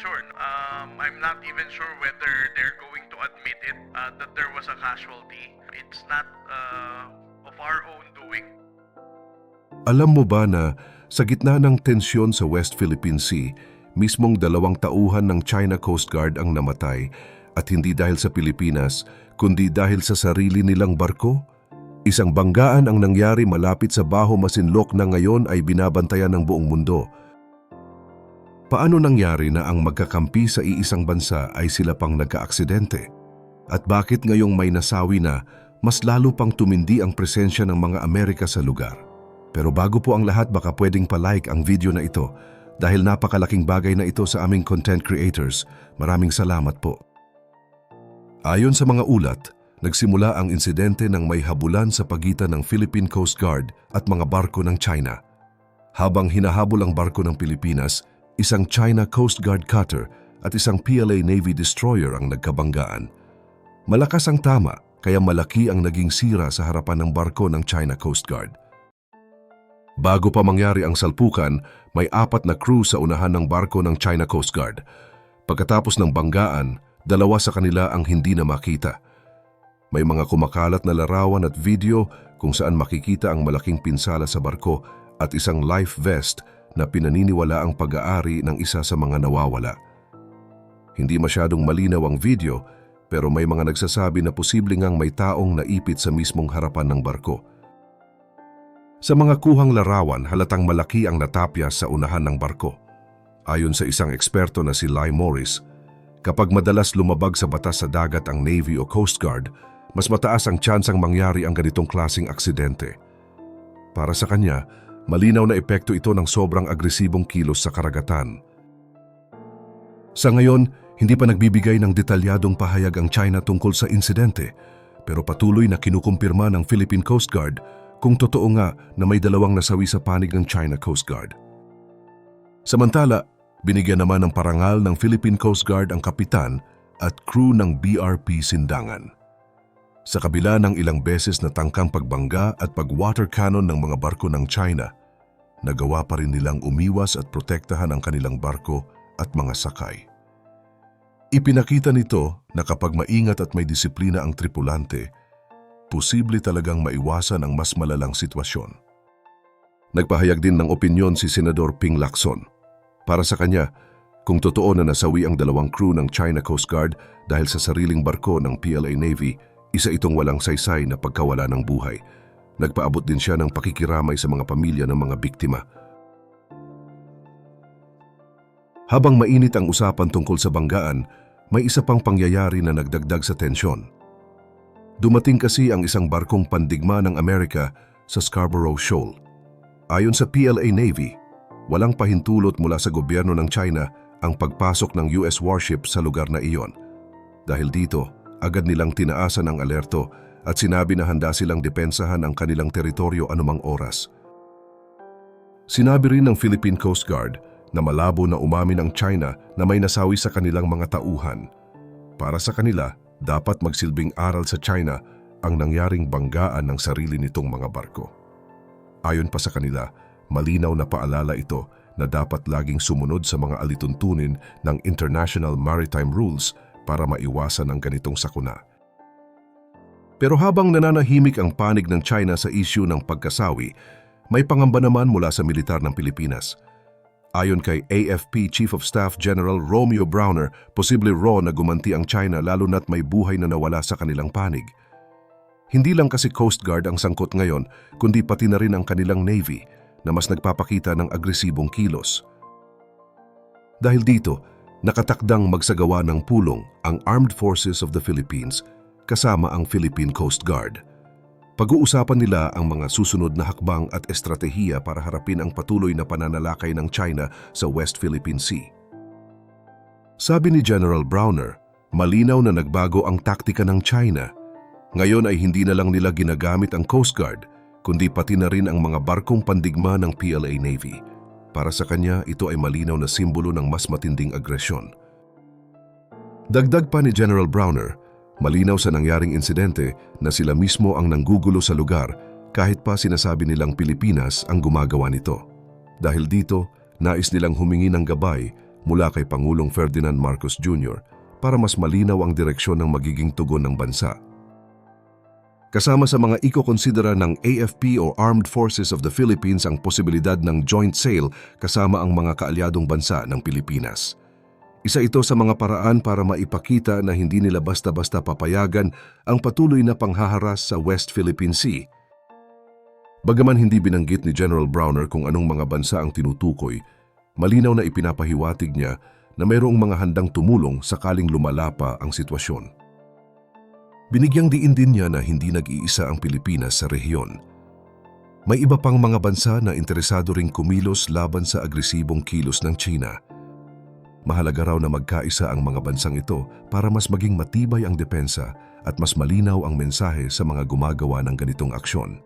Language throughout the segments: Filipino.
sure. Um, I'm not even sure whether they're going to admit it uh, that there was a casualty. It's not uh, of our own doing. Alam mo ba na sa gitna ng tensyon sa West Philippine Sea, mismong dalawang tauhan ng China Coast Guard ang namatay at hindi dahil sa Pilipinas, kundi dahil sa sarili nilang barko? Isang banggaan ang nangyari malapit sa Baho Masinloc na ngayon ay binabantayan ng buong mundo. Paano nangyari na ang magkakampi sa iisang bansa ay sila pang nagkaaksidente? At bakit ngayong may nasawi na, mas lalo pang tumindi ang presensya ng mga Amerika sa lugar? Pero bago po ang lahat baka pwedeng pa-like ang video na ito dahil napakalaking bagay na ito sa aming content creators. Maraming salamat po. Ayon sa mga ulat, nagsimula ang insidente ng may habulan sa pagitan ng Philippine Coast Guard at mga barko ng China. Habang hinahabol ang barko ng Pilipinas, isang China Coast Guard cutter at isang PLA Navy destroyer ang nagkabanggaan. Malakas ang tama kaya malaki ang naging sira sa harapan ng barko ng China Coast Guard. Bago pa mangyari ang salpukan, may apat na crew sa unahan ng barko ng China Coast Guard. Pagkatapos ng banggaan, dalawa sa kanila ang hindi na makita. May mga kumakalat na larawan at video kung saan makikita ang malaking pinsala sa barko at isang life vest na pinaniniwala ang pag-aari ng isa sa mga nawawala. Hindi masyadong malinaw ang video pero may mga nagsasabi na posibleng ngang may taong naipit sa mismong harapan ng barko. Sa mga kuhang larawan, halatang malaki ang natapyas sa unahan ng barko. Ayon sa isang eksperto na si Lai Morris, kapag madalas lumabag sa batas sa dagat ang Navy o Coast Guard, mas mataas ang tsansang mangyari ang ganitong klasing aksidente. Para sa kanya, malinaw na epekto ito ng sobrang agresibong kilos sa karagatan. Sa ngayon, hindi pa nagbibigay ng detalyadong pahayag ang China tungkol sa insidente, pero patuloy na kinukumpirma ng Philippine Coast Guard kung totoo nga na may dalawang nasawi sa panig ng China Coast Guard. Samantala, binigyan naman ng parangal ng Philippine Coast Guard ang kapitan at crew ng BRP Sindangan. Sa kabila ng ilang beses na tangkang pagbangga at pag-water cannon ng mga barko ng China, nagawa pa rin nilang umiwas at protektahan ang kanilang barko at mga sakay. Ipinakita nito na kapag maingat at may disiplina ang tripulante, posible talagang maiwasan ang mas malalang sitwasyon. Nagpahayag din ng opinyon si Senador Ping Lacson. Para sa kanya, kung totoo na nasawi ang dalawang crew ng China Coast Guard dahil sa sariling barko ng PLA Navy, isa itong walang saysay na pagkawala ng buhay. Nagpaabot din siya ng pakikiramay sa mga pamilya ng mga biktima. Habang mainit ang usapan tungkol sa banggaan, may isa pang pangyayari na nagdagdag sa tensyon. Dumating kasi ang isang barkong pandigma ng Amerika sa Scarborough Shoal. Ayon sa PLA Navy, walang pahintulot mula sa gobyerno ng China ang pagpasok ng US warship sa lugar na iyon. Dahil dito, agad nilang tinaasan ang alerto at sinabi na handa silang depensahan ang kanilang teritoryo anumang oras. Sinabi rin ng Philippine Coast Guard na malabo na umamin ang China na may nasawi sa kanilang mga tauhan. Para sa kanila, dapat magsilbing aral sa China ang nangyaring banggaan ng sarili nitong mga barko. Ayon pa sa kanila, malinaw na paalala ito na dapat laging sumunod sa mga alituntunin ng International Maritime Rules para maiwasan ang ganitong sakuna. Pero habang nananahimik ang panig ng China sa isyu ng pagkasawi, may pangamba naman mula sa militar ng Pilipinas – Ayon kay AFP Chief of Staff General Romeo Browner, posible raw na gumanti ang China lalo na't may buhay na nawala sa kanilang panig. Hindi lang kasi Coast Guard ang sangkot ngayon, kundi pati na rin ang kanilang Navy na mas nagpapakita ng agresibong kilos. Dahil dito, nakatakdang magsagawa ng pulong ang Armed Forces of the Philippines kasama ang Philippine Coast Guard. Pag-uusapan nila ang mga susunod na hakbang at estratehiya para harapin ang patuloy na pananalakay ng China sa West Philippine Sea. Sabi ni General Browner, malinaw na nagbago ang taktika ng China. Ngayon ay hindi na lang nila ginagamit ang Coast Guard, kundi pati na rin ang mga barkong pandigma ng PLA Navy. Para sa kanya, ito ay malinaw na simbolo ng mas matinding agresyon. Dagdag pa ni General Browner, Malinaw sa nangyaring insidente na sila mismo ang nanggugulo sa lugar kahit pa sinasabi nilang Pilipinas ang gumagawa nito. Dahil dito, nais nilang humingi ng gabay mula kay Pangulong Ferdinand Marcos Jr. para mas malinaw ang direksyon ng magiging tugon ng bansa. Kasama sa mga iko-konsidera ng AFP o Armed Forces of the Philippines ang posibilidad ng joint sale kasama ang mga kaalyadong bansa ng Pilipinas. Isa ito sa mga paraan para maipakita na hindi nila basta-basta papayagan ang patuloy na panghaharas sa West Philippine Sea. Bagaman hindi binanggit ni General Browner kung anong mga bansa ang tinutukoy, malinaw na ipinapahiwatig niya na mayroong mga handang tumulong sakaling lumala pa ang sitwasyon. Binigyang diin din niya na hindi nag-iisa ang Pilipinas sa rehiyon. May iba pang mga bansa na interesado ring kumilos laban sa agresibong kilos ng China. Mahalaga raw na magkaisa ang mga bansang ito para mas maging matibay ang depensa at mas malinaw ang mensahe sa mga gumagawa ng ganitong aksyon.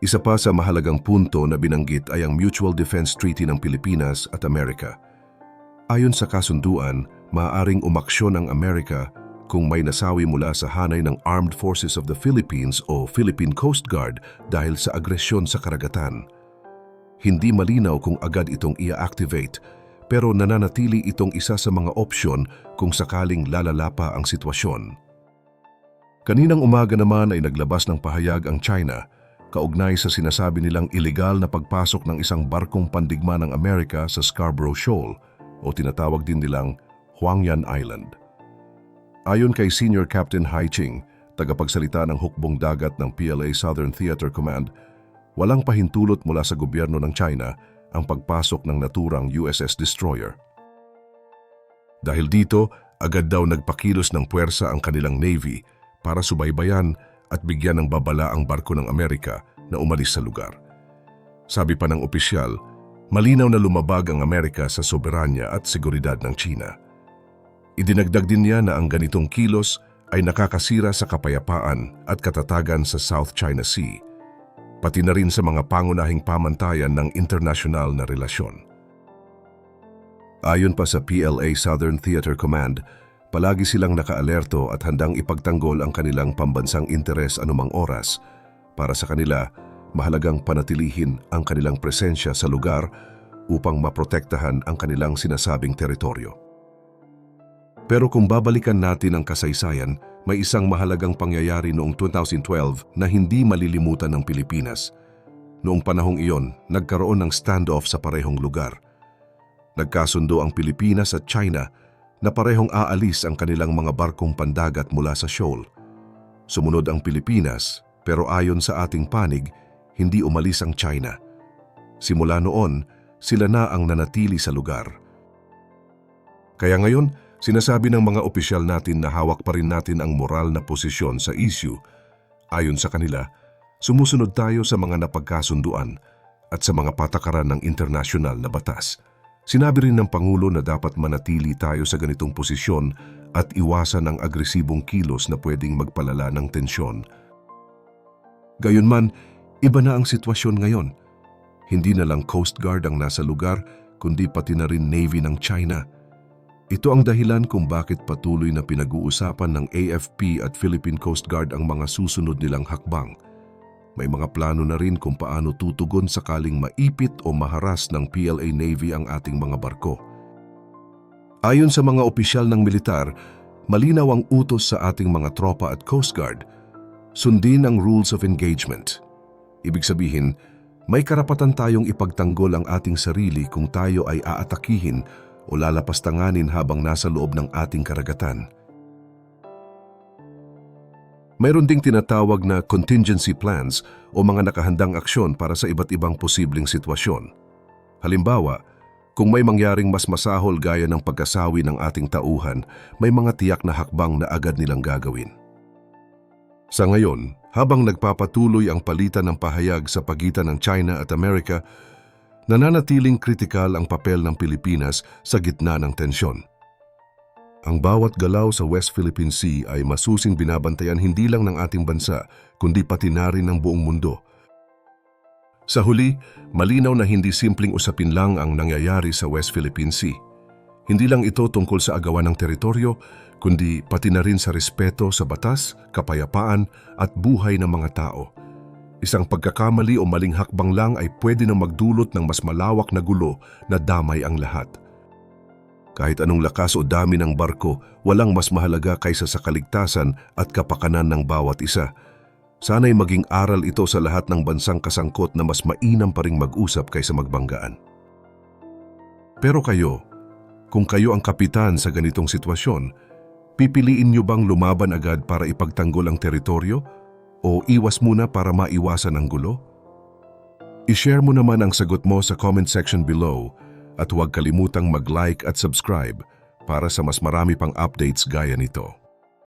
Isa pa sa mahalagang punto na binanggit ay ang Mutual Defense Treaty ng Pilipinas at Amerika. Ayon sa kasunduan, maaaring umaksyon ang Amerika kung may nasawi mula sa hanay ng Armed Forces of the Philippines o Philippine Coast Guard dahil sa agresyon sa karagatan. Hindi malinaw kung agad itong ia-activate pero nananatili itong isa sa mga opsyon kung sakaling lalala pa ang sitwasyon. Kaninang umaga naman ay naglabas ng pahayag ang China kaugnay sa sinasabi nilang ilegal na pagpasok ng isang barkong pandigma ng Amerika sa Scarborough Shoal o tinatawag din nilang Huangyan Island. Ayon kay Senior Captain Hai Ching, tagapagsalita ng hukbong dagat ng PLA Southern Theater Command, walang pahintulot mula sa gobyerno ng China ang pagpasok ng naturang USS Destroyer. Dahil dito, agad daw nagpakilos ng puwersa ang kanilang Navy para subaybayan at bigyan ng babala ang barko ng Amerika na umalis sa lugar. Sabi pa ng opisyal, malinaw na lumabag ang Amerika sa soberanya at seguridad ng China. Idinagdag din niya na ang ganitong kilos ay nakakasira sa kapayapaan at katatagan sa South China Sea, pati na rin sa mga pangunahing pamantayan ng internasyonal na relasyon. Ayon pa sa PLA Southern Theater Command, palagi silang nakaalerto at handang ipagtanggol ang kanilang pambansang interes anumang oras. Para sa kanila, mahalagang panatilihin ang kanilang presensya sa lugar upang maprotektahan ang kanilang sinasabing teritoryo. Pero kung babalikan natin ang kasaysayan, may isang mahalagang pangyayari noong 2012 na hindi malilimutan ng Pilipinas. Noong panahong iyon, nagkaroon ng standoff sa parehong lugar. Nagkasundo ang Pilipinas at China na parehong aalis ang kanilang mga barkong pandagat mula sa shoal. Sumunod ang Pilipinas, pero ayon sa ating panig, hindi umalis ang China. Simula noon, sila na ang nanatili sa lugar. Kaya ngayon, sinasabi ng mga opisyal natin na hawak pa rin natin ang moral na posisyon sa issue. Ayon sa kanila, sumusunod tayo sa mga napagkasunduan at sa mga patakaran ng internasyonal na batas. Sinabi rin ng Pangulo na dapat manatili tayo sa ganitong posisyon at iwasan ang agresibong kilos na pwedeng magpalala ng tensyon. Gayunman, iba na ang sitwasyon ngayon. Hindi na lang Coast Guard ang nasa lugar, kundi pati na rin Navy ng China. Ito ang dahilan kung bakit patuloy na pinag-uusapan ng AFP at Philippine Coast Guard ang mga susunod nilang hakbang. May mga plano na rin kung paano tutugon sakaling maipit o maharas ng PLA Navy ang ating mga barko. Ayon sa mga opisyal ng militar, malinaw ang utos sa ating mga tropa at Coast Guard. Sundin ang rules of engagement. Ibig sabihin, may karapatan tayong ipagtanggol ang ating sarili kung tayo ay aatakihin o lalapastanganin habang nasa loob ng ating karagatan. Mayroon ding tinatawag na contingency plans o mga nakahandang aksyon para sa iba't ibang posibleng sitwasyon. Halimbawa, kung may mangyaring mas masahol gaya ng pagkasawi ng ating tauhan, may mga tiyak na hakbang na agad nilang gagawin. Sa ngayon, habang nagpapatuloy ang palitan ng pahayag sa pagitan ng China at Amerika, nananatiling kritikal ang papel ng Pilipinas sa gitna ng tensyon. Ang bawat galaw sa West Philippine Sea ay masusing binabantayan hindi lang ng ating bansa, kundi pati na rin ng buong mundo. Sa huli, malinaw na hindi simpleng usapin lang ang nangyayari sa West Philippine Sea. Hindi lang ito tungkol sa agawan ng teritoryo, kundi pati na rin sa respeto sa batas, kapayapaan at buhay ng mga tao. Isang pagkakamali o maling hakbang lang ay pwede nang magdulot ng mas malawak na gulo na damay ang lahat. Kahit anong lakas o dami ng barko, walang mas mahalaga kaysa sa kaligtasan at kapakanan ng bawat isa. Sana'y maging aral ito sa lahat ng bansang kasangkot na mas mainam pa ring mag-usap kaysa magbanggaan. Pero kayo, kung kayo ang kapitan sa ganitong sitwasyon, pipiliin niyo bang lumaban agad para ipagtanggol ang teritoryo o iwas muna para maiwasan ang gulo? I-share mo naman ang sagot mo sa comment section below at huwag kalimutang mag-like at subscribe para sa mas marami pang updates gaya nito.